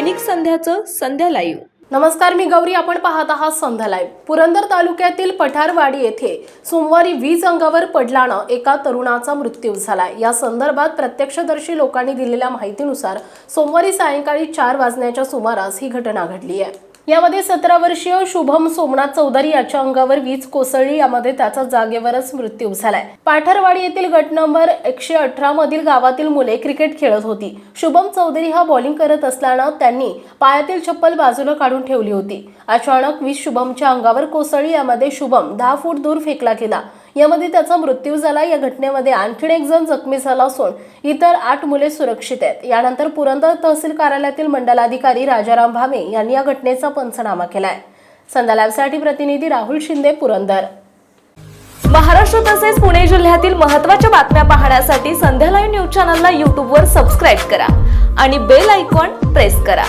दैनिक संध्याचं संध्या live नमस्कार मी गौरी. आपण पाहत आहात संध्या लाईव्ह पुरंदर तालुक्यातील पठारवाडी येथे सोमवारी वीज अंगावर पडल्यानं एका तरुणाचा मृत्यू झाला या संदर्भात प्रत्यक्षदर्शी लोकांनी दिलेल्या माहितीनुसार सोमवारी सायंकाळी चार वाजण्याच्या सुमारास ही घटना घडली आहे. यामध्ये सतरा वर्षीय शुभम सोमनाथ चौधरी याच्या अंगावर वीज कोसळली. यामध्ये त्याचा जागेवरच मृत्यू झालाय. पाठरवाडी येथील गट नंबर एकशे अठरा मधील गावातील मुले क्रिकेट खेळत होती. शुभम चौधरी हा बॉलिंग करत असल्यानं त्यांनी पायातील चप्पल बाजूला काढून ठेवली होती. अचानक वीज शुभमच्या अंगावर कोसळली. यामध्ये शुभम दहा फूट दूर फेकला गेला. यामध्ये त्याचा मृत्यू झाला. या घटनेमध्ये आणखीन एक जण जखमी झाला असून इतर आठ मुले सुरक्षित आहेत. यानंतर पुरंदर तहसील कार्यालयातील मंडलाधिकारी राजाराम भामे यांनी या घटनेचा पंचनामा केलाय. संध्या प्रतिनिधी राहुल शिंदे पुरंदर. महाराष्ट्र तसेच पुणे जिल्ह्यातील महत्त्वाच्या बातम्या पाहण्यासाठी संध्या लाईव्ह न्यूज चॅनलला यूट्यूबवर सबस्क्राईब करा आणि बेल आयकॉन प्रेस करा.